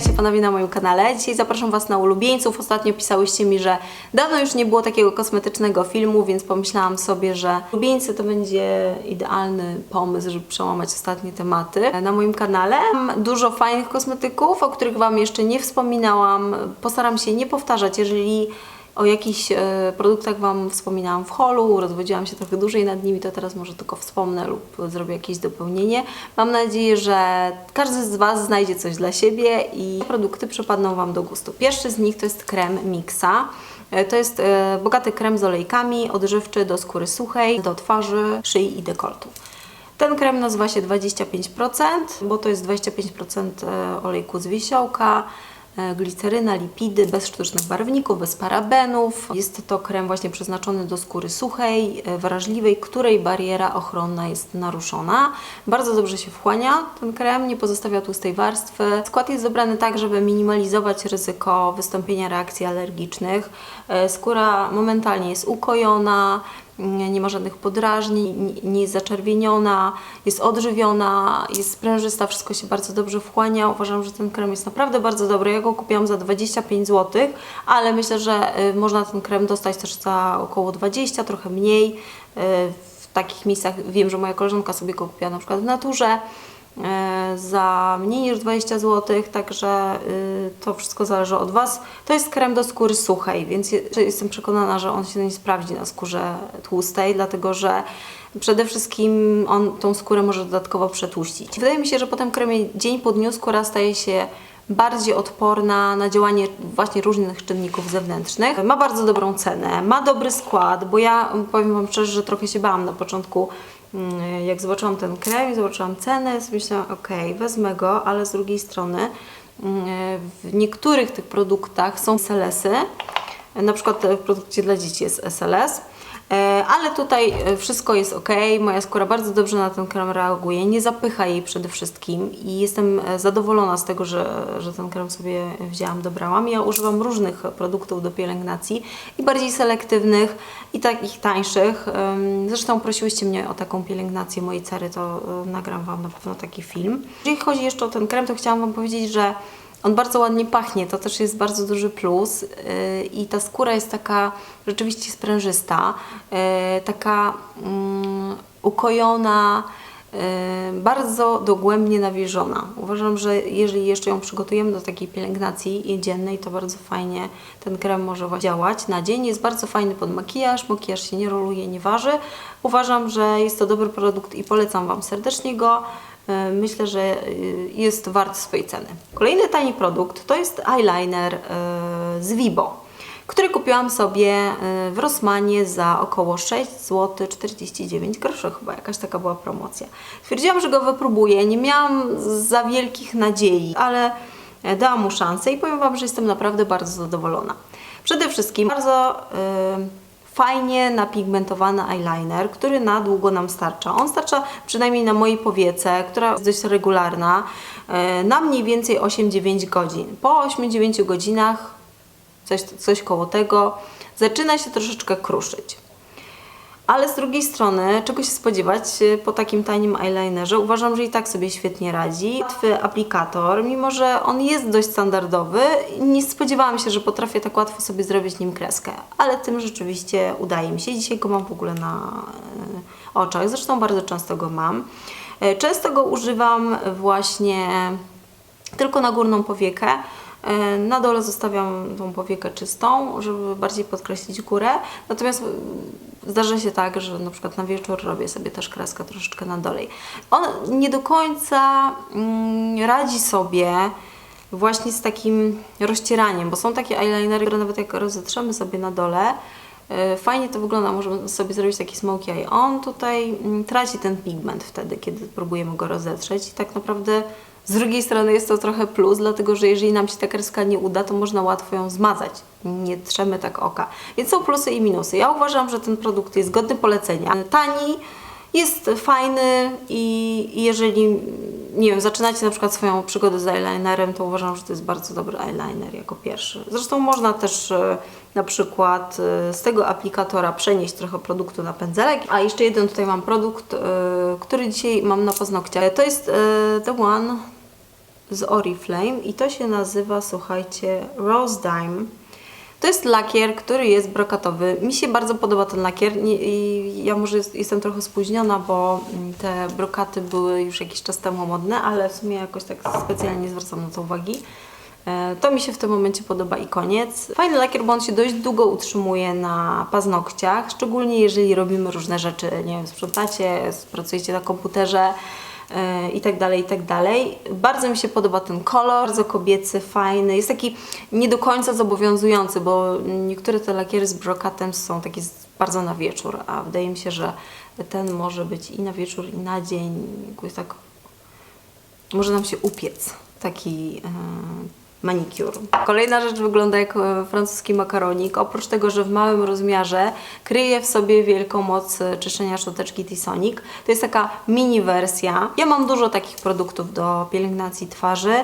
Witajcie ponownie na moim kanale. Dzisiaj zapraszam Was na ulubieńców. Ostatnio pisałyście mi, że dawno już nie było takiego kosmetycznego filmu, więc pomyślałam sobie, że ulubieńcy to będzie idealny pomysł, żeby przełamać ostatnie tematy na moim kanale. Mam dużo fajnych kosmetyków, o których Wam jeszcze nie wspominałam. Postaram się nie powtarzać, jeżeli o jakichś e, produktach Wam wspominałam w holu, rozwodziłam się trochę dłużej nad nimi, to teraz może tylko wspomnę lub zrobię jakieś dopełnienie. Mam nadzieję, że każdy z Was znajdzie coś dla siebie i produkty przypadną Wam do gustu. Pierwszy z nich to jest krem Mixa. E, To jest e, bogaty krem z olejkami, odżywczy do skóry suchej, do twarzy, szyi i dekoltu. Ten krem nazywa się 25%, bo to jest 25% e, olejku z wiesiołka, e, gliceryna, lipidy, bez sztucznych barwników, bez parabenów. Jest to krem właśnie przeznaczony do skóry suchej, e, wrażliwej, której bariera ochronna jest naruszona. Bardzo dobrze się wchłania ten krem, nie pozostawia tłustej warstwy. Skład jest dobrany tak, żeby minimalizować ryzyko wystąpienia reakcji alergicznych. E, Skóra momentalnie jest ukojona, nie ma żadnych podrażnień, nie- jest zaczerwieniona, jest odżywiona, jest sprężysta, wszystko się bardzo dobrze wchłania. Uważam, że ten krem jest naprawdę bardzo dobry. Ja go kupiłam za 25 zł, ale myślę, że y, można ten krem dostać też za około 20, trochę mniej. Y, W takich miejscach wiem, że moja koleżanka sobie go kupiła na przykład w naturze za mniej niż 20 zł, także y, to wszystko zależy od Was. To jest krem do skóry suchej, więc jestem przekonana, że on się nie sprawdzi na skórze tłustej, dlatego że przede wszystkim on tą skórę może dodatkowo przetłuścić. Wydaje mi się, że po tym kremie dzień po dniu skóra staje się bardziej odporna na działanie właśnie różnych czynników zewnętrznych. Ma bardzo dobrą cenę, ma dobry skład, bo ja powiem Wam szczerze, że trochę się bałam na początku, jak zobaczyłam ten krem i zobaczyłam cenę, myślałam, ok, wezmę go, ale z drugiej strony mm, w niektórych tych produktach są SLS-y, na przykład w produkcie dla dzieci jest SLS, E, Ale tutaj e, wszystko jest ok. Moja skóra bardzo dobrze na ten krem reaguje. Nie zapycha jej przede wszystkim i jestem e, zadowolona z tego, że, że ten krem sobie wzięłam, dobrałam. Ja używam różnych produktów do pielęgnacji i bardziej selektywnych i takich tańszych. Zresztą prosiłyście mnie o taką pielęgnację mojej cery, to nagram Wam na pewno taki film. Jeżeli chodzi jeszcze o ten krem, to chciałam Wam powiedzieć, że on bardzo ładnie pachnie, to też jest bardzo duży plus yy, i ta skóra jest taka rzeczywiście sprężysta, yy, taka mm, ukojona, yy, bardzo dogłębnie nawilżona. Uważam, że jeżeli jeszcze ją przygotujemy do takiej pielęgnacji dziennej, to bardzo fajnie ten krem może działać na dzień. Jest bardzo fajny pod makijaż, makijaż się nie roluje, nie waży. Uważam, że jest to dobry produkt i polecam Wam serdecznie go. E, Myślę, że y, jest wart swojej ceny. Kolejny tani produkt to jest eyeliner e, z Vibo, który kupiłam sobie e, w Rossmanie za około 6 zł 49 groszy chyba, jakaś taka była promocja. Stwierdziłam, że go wypróbuję, nie miałam za wielkich nadziei, ale e, dałam mu szansę i powiem Wam, że jestem naprawdę bardzo zadowolona. Przede wszystkim bardzo e, fajnie napigmentowany eyeliner, który na długo nam starcza. On starcza przynajmniej na mojej powiece, która jest dość regularna, e, na mniej więcej 8-9 godzin. Po 8-9 godzinach, coś, coś koło tego, zaczyna się troszeczkę kruszyć. Ale z drugiej strony, czego się spodziewać e, po takim tanim eyelinerze? Uważam, że i tak sobie świetnie radzi. Łatwy aplikator, mimo że on jest dość standardowy, nie spodziewałam się, że potrafię tak łatwo sobie zrobić nim kreskę. Ale tym rzeczywiście udaje mi się. Dzisiaj go mam w ogóle na e, oczach, zresztą bardzo często go mam. E, Często go używam właśnie tylko na górną powiekę. E, Na dole zostawiam tą powiekę czystą, żeby bardziej podkreślić górę. Natomiast e, zdarza się tak, że na przykład na wieczór robię sobie też kreskę troszeczkę na dole. On nie do końca mm, radzi sobie właśnie z takim rozcieraniem, bo są takie eyelinery, które nawet jak rozetrzemy sobie na dole, e, fajnie to wygląda, możemy sobie zrobić taki smoky eye. On tutaj mm, traci ten pigment wtedy, kiedy próbujemy go rozetrzeć i tak naprawdę z drugiej strony jest to trochę plus, dlatego że jeżeli nam się ta kreska nie uda, to można łatwo ją zmazać. Nie trzemy tak oka. Więc są plusy i minusy. Ja uważam, że ten produkt jest godny polecenia. Tani, jest fajny i jeżeli, nie wiem, zaczynacie na przykład swoją przygodę z eyelinerem, to uważam, że to jest bardzo dobry eyeliner jako pierwszy. Zresztą można też e, na przykład e, z tego aplikatora przenieść trochę produktu na pędzelek. A jeszcze jeden tutaj mam produkt, e, który dzisiaj mam na paznokciach. To jest The One z Oriflame i to się nazywa, słuchajcie, Rose Dime. To jest lakier, który jest brokatowy. Mi się bardzo podoba ten lakier. I ja może jest, jestem trochę spóźniona, bo mm, te brokaty były już jakiś czas temu modne, ale w sumie jakoś tak specjalnie nie zwracam na to uwagi. E, To mi się w tym momencie podoba i koniec. Fajny lakier, bo on się dość długo utrzymuje na paznokciach, szczególnie jeżeli robimy różne rzeczy, nie wiem, sprzątacie, pracujecie na komputerze i tak dalej, i tak dalej. Bardzo mi się podoba ten kolor, bardzo kobiecy, fajny. Jest taki nie do końca zobowiązujący, bo niektóre te lakiery z brokatem są takie bardzo na wieczór, a wydaje mi się, że ten może być i na wieczór, i na dzień. Jakoś tak może nam się upiec taki e, manikur. Kolejna rzecz wygląda jak e, francuski makaronik. Oprócz tego, że w małym rozmiarze kryje w sobie wielką moc e, czyszczenia szczoteczki T-Sonic. To jest taka mini wersja. Ja mam dużo takich produktów do pielęgnacji twarzy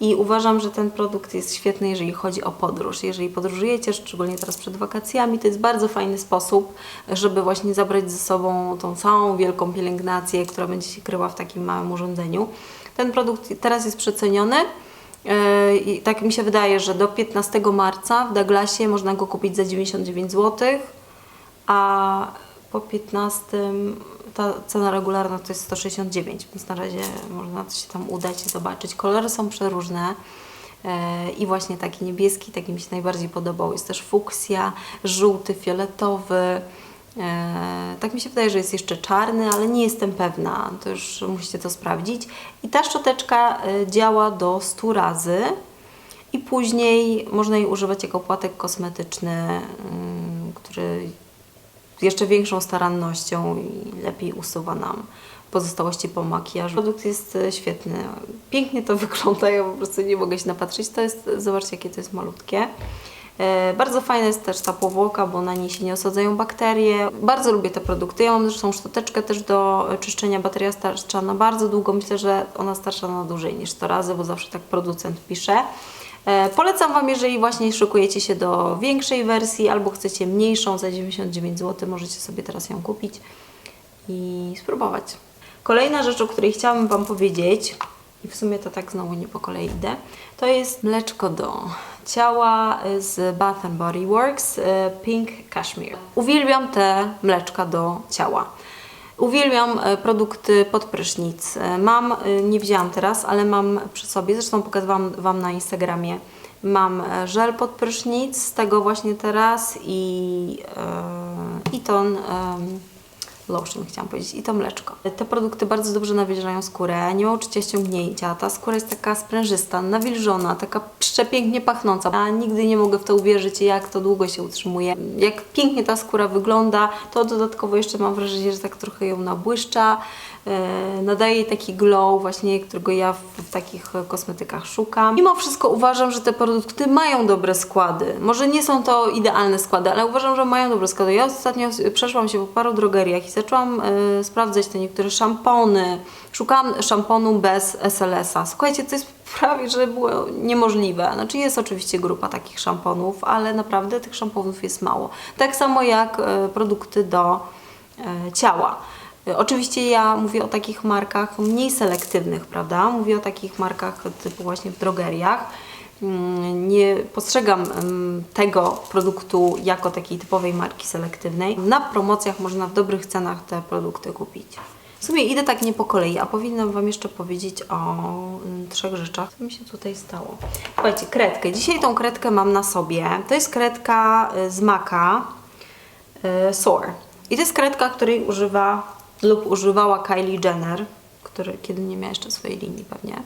i uważam, że ten produkt jest świetny, jeżeli chodzi o podróż. Jeżeli podróżujecie, szczególnie teraz przed wakacjami, to jest bardzo fajny sposób, żeby właśnie zabrać ze sobą tą całą wielką pielęgnację, która będzie się kryła w takim małym urządzeniu. Ten produkt teraz jest przeceniony. Yy, I tak mi się wydaje, że do 15 marca w Douglasie można go kupić za 99 zł, a po 15 ta cena regularna to jest 169, więc na razie można się tam udać i zobaczyć. Kolory są przeróżne. Yy, I właśnie taki niebieski, taki mi się najbardziej podobał. Jest też fuksja, żółty, fioletowy. E, tak mi się wydaje, że jest jeszcze czarny, ale nie jestem pewna. To już musicie to sprawdzić. I ta szczoteczka e, działa do 100 razy i później można jej używać jako płatek kosmetyczny, mm, który jeszcze większą starannością i lepiej usuwa nam pozostałości po makijażu. Produkt jest e, świetny. Pięknie to wygląda, ja po prostu nie mogę się napatrzeć. To jest, zobaczcie jakie to jest malutkie. E, Bardzo fajna jest też ta powłoka, bo na niej się nie osadzają bakterie. Bardzo lubię te produkty. Ja mam zresztą szczoteczkę też do czyszczenia. Bateria starcza na bardzo długo. Myślę, że ona starsza na dłużej niż 100 razy, bo zawsze tak producent pisze. E, Polecam Wam, jeżeli właśnie szykujecie się do większej wersji albo chcecie mniejszą za 99 zł, możecie sobie teraz ją kupić i spróbować. Kolejna rzecz, o której chciałabym Wam powiedzieć, i w sumie to tak znowu nie po kolei idę, to jest mleczko do ciała z Bath and Body Works e, Pink Cashmere. Uwielbiam te mleczka do ciała. Uwielbiam e, produkty pod prysznic. Mam, nie wzięłam teraz, ale mam przy sobie, zresztą pokazywałam Wam na Instagramie, mam żel pod prysznic z tego właśnie teraz i, e, i ton... em, lotion chciałam powiedzieć i to mleczko. Te produkty bardzo dobrze nawilżają skórę, nie ma uczucia ściągnięcia, ta skóra jest taka sprężysta, nawilżona, taka przepięknie pachnąca. Ja nigdy nie mogę w to uwierzyć, jak to długo się utrzymuje. Jak pięknie ta skóra wygląda, to dodatkowo jeszcze mam wrażenie, że tak trochę ją nabłyszcza, nadaje jej taki glow właśnie, którego ja w, takich e, kosmetykach szukam. Mimo wszystko uważam, że te produkty mają dobre składy. Może nie są to idealne składy, ale uważam, że mają dobre składy. Ja ostatnio przeszłam się po paru drogeriach i zaczęłam e, sprawdzać te niektóre szampony. Szukałam szamponu bez SLS-a. Słuchajcie, to jest prawie, że było niemożliwe. Znaczy jest oczywiście grupa takich szamponów, ale naprawdę tych szamponów jest mało. Tak samo jak e, produkty do e, ciała. Oczywiście ja mówię o takich markach mniej selektywnych, prawda? Mówię o takich markach typu właśnie w drogeriach. Mm, Nie postrzegam tego produktu jako takiej typowej marki selektywnej. Na promocjach można w dobrych cenach te produkty kupić. W sumie idę tak nie po kolei, a powinnam Wam jeszcze powiedzieć o mm, trzech rzeczach. Co mi się tutaj stało? Słuchajcie, kredkę. Dzisiaj tą kredkę mam na sobie. To jest kredka y, z Maka y, Soar. I to jest kredka, której używa lub używała Kylie Jenner, który kiedy nie miała jeszcze swojej linii pewnie.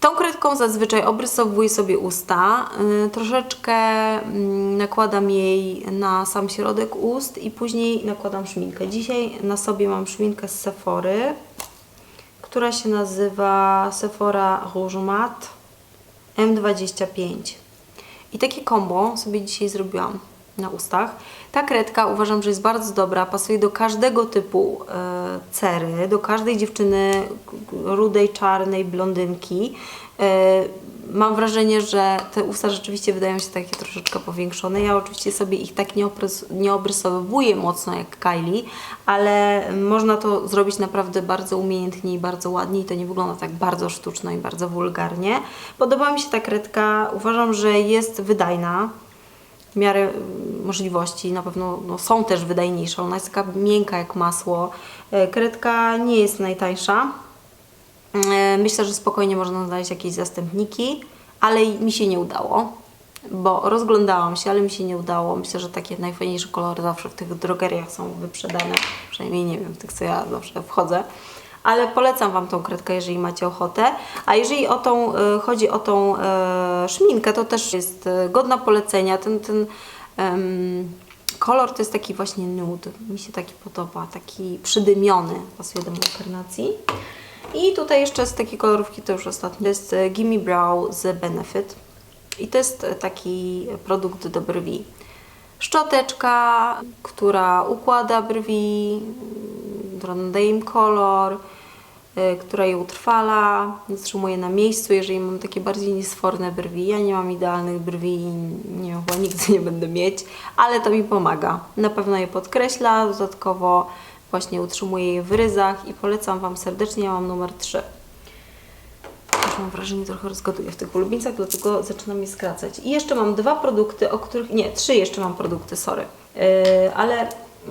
Tą kredką zazwyczaj obrysowuję sobie usta, y, troszeczkę mm, nakładam jej na sam środek ust i później nakładam szminkę. Dzisiaj na sobie mam szminkę z Sephory, która się nazywa Sephora Rouge Mat M25. I takie combo sobie dzisiaj zrobiłam na ustach. Ta kredka uważam, że jest bardzo dobra, pasuje do każdego typu e, cery, do każdej dziewczyny rudej, czarnej, blondynki. E, mam wrażenie, że te usta rzeczywiście wydają się takie troszeczkę powiększone. Ja oczywiście sobie ich tak nie, oprys- nie obrysowuję mocno jak Kylie, ale można to zrobić naprawdę bardzo umiejętnie i bardzo ładnie i to nie wygląda tak bardzo sztuczno i bardzo wulgarnie. Podoba mi się ta kredka, uważam, że jest wydajna w miarę y, możliwości. Na pewno no, są też wydajniejsze. Ona jest taka miękka jak masło. E, Kredka nie jest najtańsza. E, Myślę, że spokojnie można znaleźć jakieś zastępniki, ale mi się nie udało, bo rozglądałam się, ale mi się nie udało. Myślę, że takie najfajniejsze kolory zawsze w tych drogeriach są wyprzedane, przynajmniej nie wiem, tych co ja zawsze wchodzę. Ale polecam Wam tą kredkę, jeżeli macie ochotę. A jeżeli o tą, e, chodzi o tą e, szminkę, to też jest e, godna polecenia. Ten, ten kolor to jest taki właśnie nude. Mi się taki podoba, taki przydymiony, pasuje do mojej karnacji. I tutaj jeszcze z takiej kolorówki, to już ostatni, jest Gimme Brow z Benefit. I to jest taki produkt do brwi. Szczoteczka, która układa brwi, która nadaje im kolor, y, która je utrwala, zatrzymuje na miejscu, jeżeli mam takie bardziej niesforne brwi. Ja nie mam idealnych brwi i nie wiem, chyba nigdy nie będę mieć, ale to mi pomaga. Na pewno je podkreśla, dodatkowo właśnie utrzymuje je w ryzach i polecam Wam serdecznie, ja mam numer 3. Już mam wrażenie, trochę rozgaduję w tych ulubieńcach, dlatego zaczynam je skracać. I jeszcze mam dwa produkty, o których... Nie, trzy jeszcze mam produkty, sorry. Yy, ale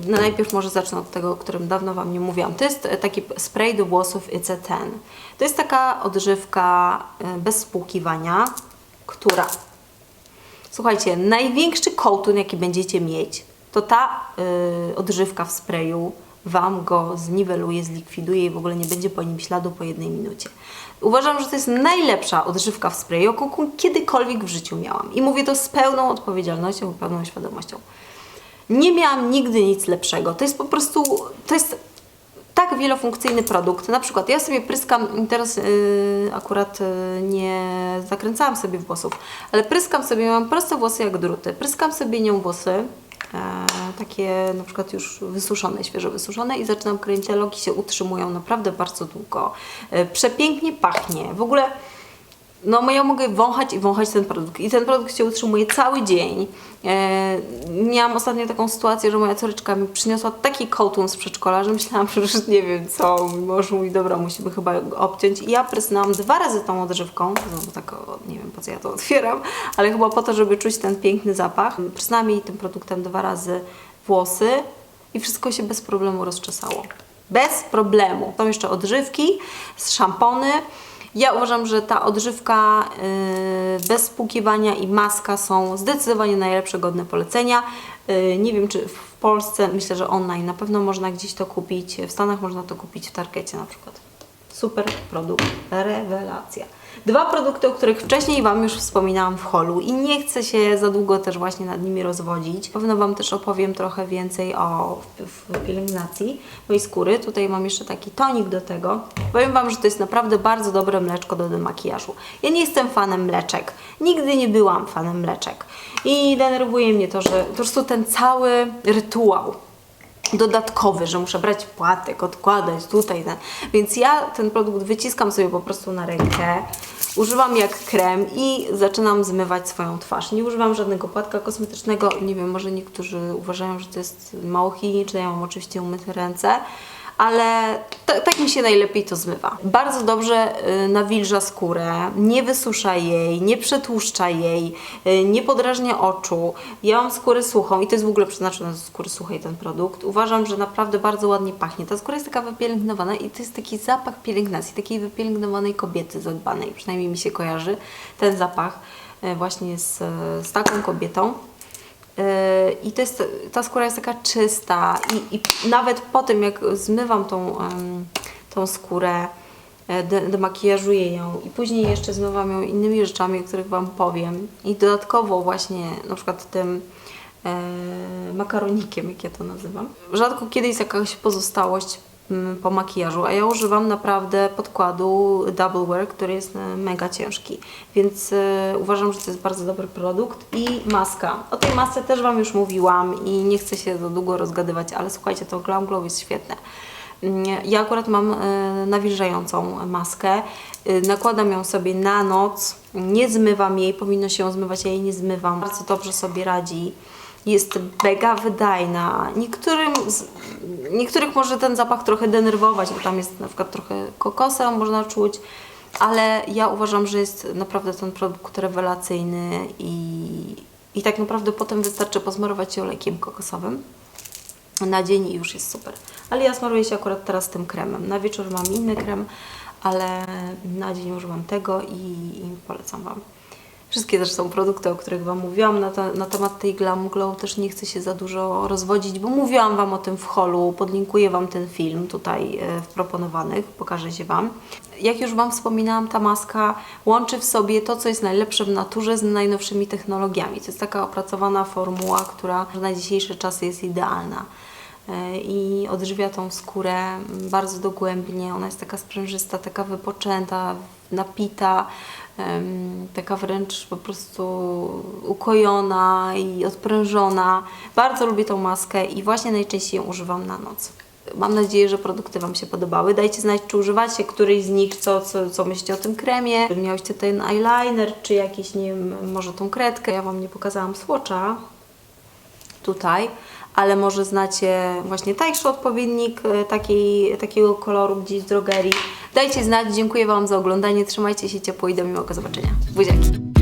no najpierw może zacznę od tego, o którym dawno Wam nie mówiłam. To jest e, taki spray do włosów It's a Ten. To jest taka odżywka e, bez spłukiwania, która... Słuchajcie, największy kołtun, jaki będziecie mieć, to ta y, odżywka w sprayu Wam go zniweluje, zlikwiduje i w ogóle nie będzie po nim śladu po jednej minucie. Uważam, że to jest najlepsza odżywka w sprayu, jaką kiedykolwiek w życiu miałam. I mówię to z pełną odpowiedzialnością pełną świadomością. Nie miałam nigdy nic lepszego. To jest po prostu, to jest tak wielofunkcyjny produkt. Na przykład ja sobie pryskam, teraz yy, akurat yy, nie zakręcałam sobie włosów, ale pryskam sobie, mam proste włosy jak druty, pryskam sobie nią włosy, e, takie na przykład już wysuszone, świeżo wysuszone i zaczynam kręcić, loki się utrzymują naprawdę bardzo długo. E, przepięknie pachnie. W ogóle no ja mogę wąchać i wąchać ten produkt i ten produkt się utrzymuje cały dzień. E, miałam ostatnio taką sytuację, że moja córeczka mi przyniosła taki kołtun z przedszkola, że myślałam, że już nie wiem co, mąż mówi, dobra, musimy chyba go obciąć i ja prysnęłam dwa razy tą odżywką, no, tak nie wiem po co ja to otwieram, ale chyba po to, żeby czuć ten piękny zapach. Prysnęłam jej tym produktem dwa razy włosy i wszystko się bez problemu rozczesało. Bez problemu. Są jeszcze odżywki, szampony. Ja uważam, że ta odżywka yy, bez spłukiwania i maska są zdecydowanie najlepsze, godne polecenia. Yy, nie wiem, czy w Polsce, myślę, że online na pewno można gdzieś to kupić. W Stanach można to kupić w Targecie na przykład. Super produkt, rewelacja. Dwa produkty, o których wcześniej Wam już wspominałam w holu i nie chcę się za długo też właśnie nad nimi rozwodzić. Pewno Wam też opowiem trochę więcej o pielęgnacji mojej skóry. Tutaj mam jeszcze taki tonik do tego. Powiem Wam, że to jest naprawdę bardzo dobre mleczko do demakijażu. Ja nie jestem fanem mleczek. Nigdy nie byłam fanem mleczek. I denerwuje mnie to, że po prostu ten cały rytuał dodatkowy, że muszę brać płatek, odkładać tutaj, ten. więc ja ten produkt wyciskam sobie po prostu na rękę, używam jak krem i zaczynam zmywać swoją twarz. Nie używam żadnego płatka kosmetycznego, nie wiem, może niektórzy uważają, że to jest mało higieniczne, ja mam oczywiście umyte ręce, ale ta- tak mi się najlepiej to zmywa. Bardzo dobrze y, nawilża skórę, nie wysusza jej, nie przetłuszcza jej, y, nie podrażnia oczu. Ja mam skórę suchą i to jest w ogóle przeznaczone do skóry suchej ten produkt. Uważam, że naprawdę bardzo ładnie pachnie. Ta skóra jest taka wypielęgnowana i to jest taki zapach pielęgnacji, takiej wypielęgnowanej kobiety zadbanej. Przynajmniej mi się kojarzy ten zapach y, właśnie z, z taką kobietą. Yy, I to jest, ta skóra jest taka czysta i, i nawet po tym jak zmywam tą, tą skórę, e, de, demakijażuję ją i później jeszcze zmywam ją innymi rzeczami, o których Wam powiem i dodatkowo właśnie na przykład tym e, makaronikiem, jak ja to nazywam. Rzadko kiedy jest jakaś pozostałość po makijażu, a ja używam naprawdę podkładu Double Wear, który jest e, mega ciężki, więc e, uważam, że to jest bardzo dobry produkt i maska. O tej masce też Wam już mówiłam i nie chcę się za długo rozgadywać, ale słuchajcie, to Glam Glow jest świetne. Mm, Ja akurat mam e, nawilżającą maskę. Nakładam ją sobie na noc, nie zmywam jej, powinno się ją zmywać, ja jej nie zmywam. Bardzo dobrze sobie radzi. Jest mega wydajna. Niektórym z, niektórych może ten zapach trochę denerwować, bo tam jest na przykład trochę kokosa, można czuć, ale ja uważam, że jest naprawdę ten produkt rewelacyjny i, i tak naprawdę potem wystarczy pozmarować się olejkiem kokosowym na dzień i już jest super. Ale ja smaruję się akurat teraz tym kremem. Na wieczór mam inny krem, ale na dzień używam tego i, i polecam Wam. Wszystkie też są produkty, o których Wam mówiłam. Na, na temat tej Glam Glow też nie chcę się za dużo rozwodzić, bo mówiłam Wam o tym w holu. Podlinkuję Wam ten film tutaj e, w proponowanych, pokażę się Wam. Jak już Wam wspominałam, ta maska łączy w sobie to, co jest najlepsze w naturze z najnowszymi technologiami. To jest taka opracowana formuła, która na dzisiejsze czasy jest idealna e, i odżywia tą skórę bardzo dogłębnie. Ona jest taka sprężysta, taka wypoczęta, napita, taka wręcz po prostu ukojona i odprężona. Bardzo lubię tą maskę i właśnie najczęściej ją używam na noc. Mam nadzieję, że produkty Wam się podobały. Dajcie znać, czy używacie któryś z nich, co, co, co myślicie o tym kremie. Miałyście ten eyeliner, czy jakiś, nie wiem, może tą kredkę. Ja Wam nie pokazałam swatcha tutaj, ale może znacie właśnie tańszy odpowiednik e, takiej, takiego koloru gdzieś z drogerii. Dajcie znać, dziękuję Wam za oglądanie, trzymajcie się ciepło i do miłego zobaczenia. Buziaki!